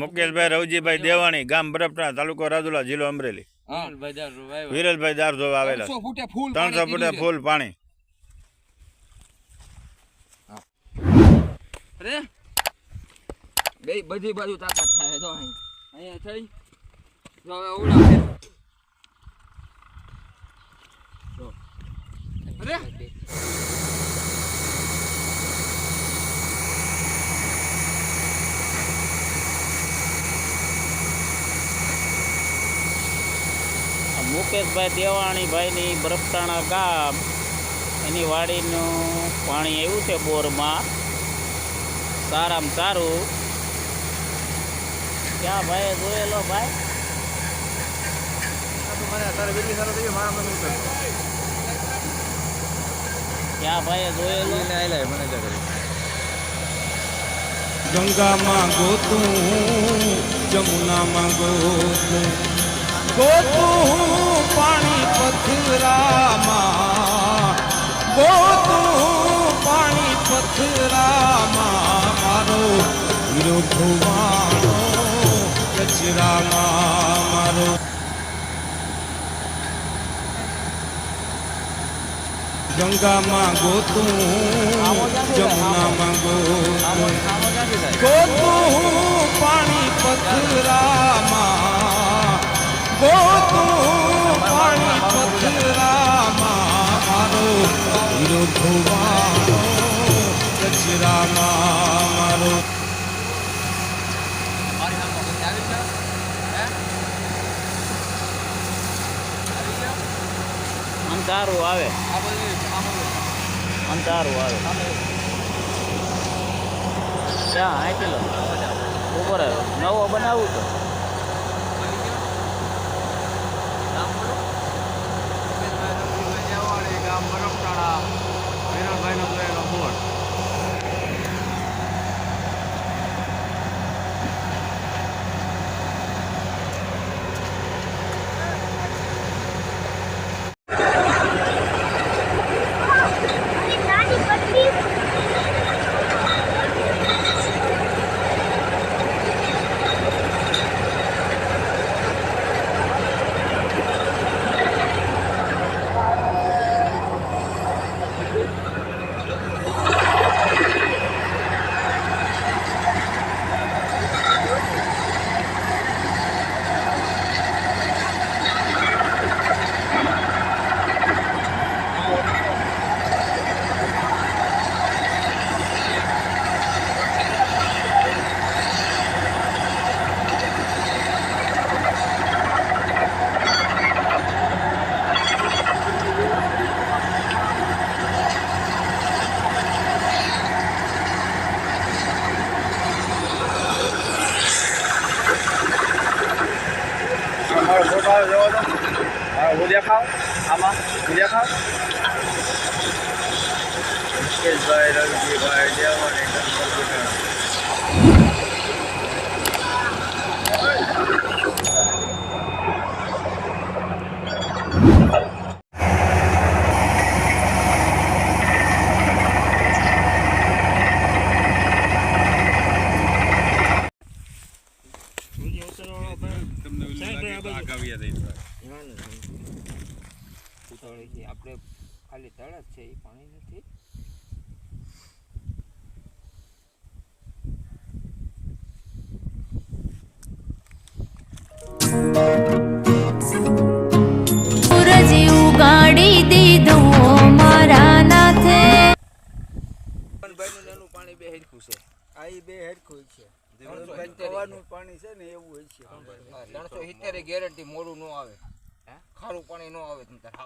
મુકેશભાઈ રવજીભાઈ દેવાણી ગામ બરફટા તાલુકો રાજુલા જિલ્લો અમરેલી. વિરલભાઈ દારધો આવેલા ત્રણસો ફૂટે ફૂલ પાણી. અરે. બે બધી બાજુ તાકાત થાય જો અહીંયા થઈ. જો હવે ઓલા અરે. મુકેશભાઈ દેવાણીભાઈની બરફટાણા ગામ. એની વાડીનું પાણી આવ્યું છે બોરમાં. સારામાં સારું. ક્યાં ભાઈ જોયેલો ભાઈ? ક્યાં ભાઈ જોયેલો? ગંગામાં ગોતું જમુનામાં ગોતું ગોતું પાણી પથરામાં. ગોતું પાણી પથરામાં. મારો હીરો ધોવાણો કચરામાં મારો ગંગામાં ગોતું જમુનામાં ગોતું ગોતું ધોવાણો કચરામાં મારો હે? આવી? આમ આવે આ બધું આ બધું આમ સારું આવે ક્યાં આ કિલો ઉપર આવ્યો નવો બનાવું તો નામ બોલો ગામ બરફટાળા વિરલભાઈનો જોયેલો બોર્ડ નાની પતલી મારો ફોટો આવે જોવો તો હું દેખાવ આમાં હું દેખાવ મુકેશભાઈ રવિજીભાઈ દેવાણી નંબર છે. આપણે ખાલી તળ જ છે એ પાણી નથી. સૂરજ ઉગાડી દીધો મારા નાથે. ભાઈનું નાનું પાણી બે હેરખું છે. આ બે હેરખું છે. પાણી છે ને એવું હોય છે. ત્રણસો સિત્તેર ગેરંટી મોડું ન આવે. ખારું પાણી ન આવે તમ